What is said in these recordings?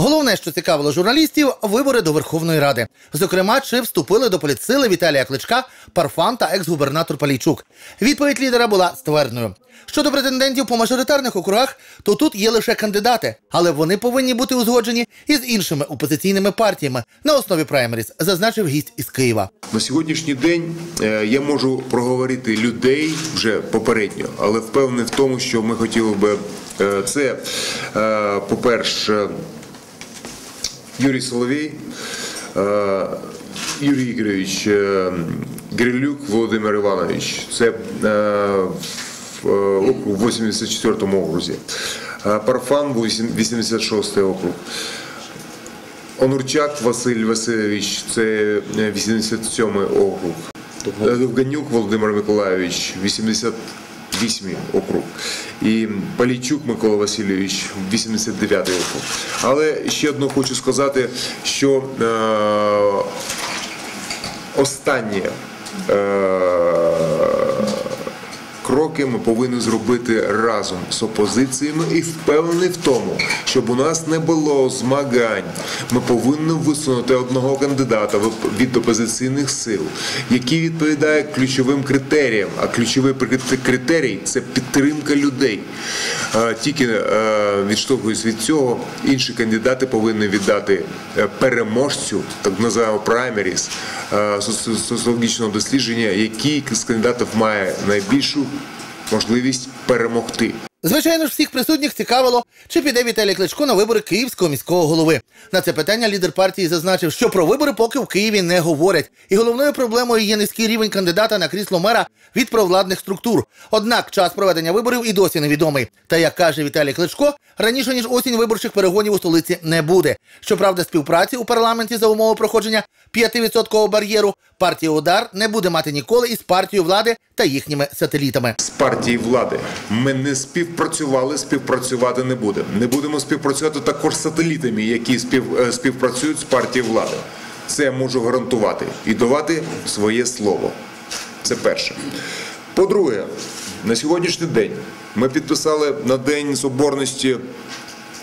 Головне, що цікавило журналістів, вибори до Верховної Ради. Зокрема, чи вступили до політсили Віталія Кличка, Парфан та екс-губернатор Палійчук. Відповідь лідера була ствердною. Щодо претендентів по мажоритарних округах, то тут є лише кандидати, але вони повинні бути узгоджені із іншими опозиційними партіями на основі праймеріс, зазначив гість із Києва. На сьогоднішній день е, я можу проговорити людей вже попередньо, але впевнений в тому, що ми хотіли би е, це, е, по-перше, Юрій Соловій, е, Юрій Ігорович е, Грилюк Володимир Іванович. Це е, округ в 84-му окрузі. Парфан 86-й округ. Онурчак Василь Васильович, це е, 87-й округ. Довганюк Володимир Миколайович, 88-й округ. І Палійчук Микола Васильович, 89-й округ. Але ще одно хочу сказати, що е, останнє е, кроки ми повинні зробити разом з опозиціями і впевнений в тому, щоб у нас не було змагань. Ми повинні висунути одного кандидата від опозиційних сил, який відповідає ключовим критеріям. А ключовий критерій це підтримка людей. Е, Тільки е, відштовхуючись від цього, інші кандидати повинні віддати е, переможцю, так називаємо праймеріс, соціологічного дослідження, який з кандидатів має найбільшу можливість перемогти. Звичайно ж, всіх присутніх цікавило, чи піде Віталій Кличко на вибори київського міського голови. На це питання лідер партії зазначив, що про вибори поки в Києві не говорять, і головною проблемою є низький рівень кандидата на крісло мера від провладних структур. Однак час проведення виборів і досі невідомий. Та як каже Віталій Кличко, раніше ніж осінь виборчих перегонів у столиці не буде. Щоправда, співпраці у парламенті за умови проходження 5% бар'єру партія удар не буде мати ніколи із партією влади та їхніми сателітами. З партії влади ми не співпрацювали, співпрацювати не будемо. Не будемо співпрацювати також з сателітами, які е, співпрацюють з партією влади. Це я можу гарантувати і давати своє слово. Це перше. По-друге, на сьогоднішній день ми підписали на День Соборності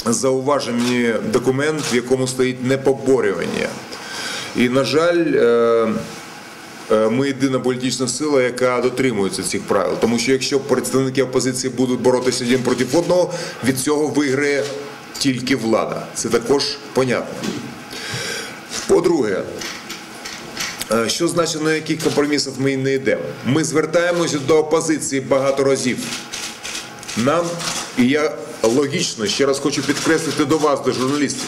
зауважені документ, в якому стоїть непоборювання. І, на жаль, е, ми єдина політична сила, яка дотримується цих правил. Тому що якщо представники опозиції будуть боротися один проти одного, від цього виграє тільки влада. Це також понятно. По-друге, е, що значить на яких компромісах ми не йдемо? Ми звертаємося до опозиції багато разів. Нам, і я логічно ще раз хочу підкреслити до вас, до журналістів.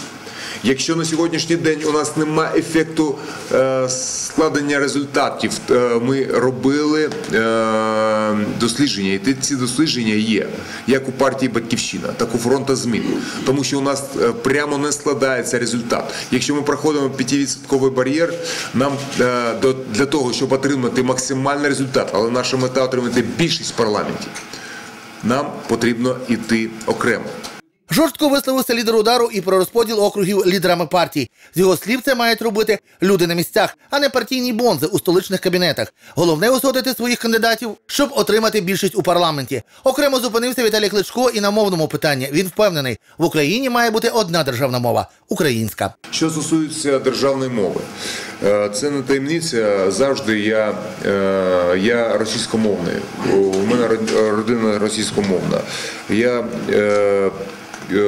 Якщо на сьогоднішній день у нас немає ефекту е, складення результатів, е, ми робили е, дослідження, і ці дослідження є як у партії Батьківщина, так у фронта змін. Тому що у нас прямо не складається результат. Якщо ми проходимо 5% бар'єр, нам до- для того, щоб отримати максимальний результат, але наша мета отримати більшість в парламенті, нам потрібно йти окремо. Жорстко висловився лідер удару і про розподіл округів лідерами партій. З його слів, це мають робити люди на місцях, а не партійні бонзи у столичних кабінетах. Головне узгодити своїх кандидатів, щоб отримати більшість у парламенті. Окремо зупинився Віталій Кличко і на мовному питанні. Він впевнений, в Україні має бути одна державна мова українська. Що стосується державної мови, е, це не таємниця. Завжди я, е, я російськомовний. У мене родина російськомовна. Я е,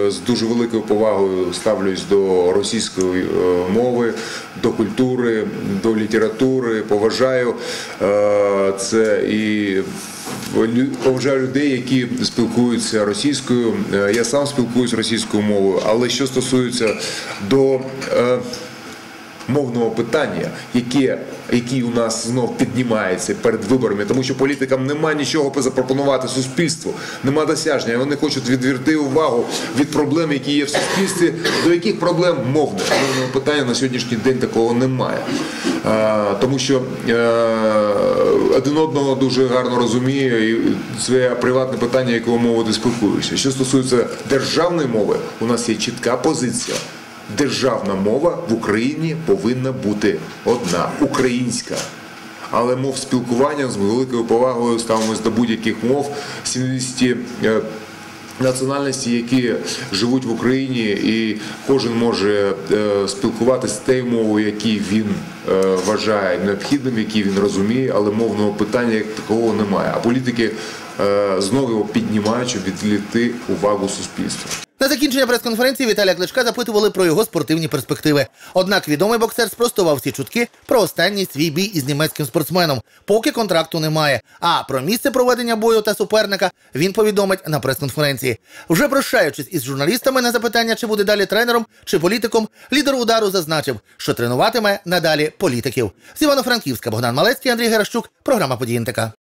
з дуже великою повагою ставлюсь до російської е, мови, до культури, до літератури. Поважаю е, це і поважаю людей, які спілкуються російською. Е, Я сам спілкуюся російською мовою, але що стосується до е, мовного питання, яке, який у нас знов піднімається перед виборами, тому що політикам немає нічого запропонувати суспільству, нема досяження. Вони хочуть відверти увагу від проблем, які є в суспільстві. До яких проблем мовне мовного питання на сьогоднішній день такого немає. Тому що е, один одного дуже гарно розуміє, і це приватне питання, якого мовою ти. Що стосується державної мови, у нас є чітка позиція. Державна мова в Україні повинна бути одна українська. Але мов спілкування з великою повагою ставимось до будь-яких мов. 70 національності, які живуть в Україні, і кожен може е, спілкуватися тією мовою, які він е, вважає необхідним, які він розуміє, але мовного питання як такого немає. А політики е, знову його піднімають, щоб відвлекти увагу суспільства. На закінчення прес-конференції Віталія Кличка запитували про його спортивні перспективи. Однак відомий боксер спростував всі чутки про останній свій бій із німецьким спортсменом, поки контракту немає. А про місце проведення бою та суперника він повідомить на прес-конференції. Вже прощаючись із журналістами на запитання, чи буде далі тренером чи політиком, лідер удару зазначив, що тренуватиме надалі політиків. З Івано-Франківська Богдан Малецький, Андрій Геращук, програма «Події НТК».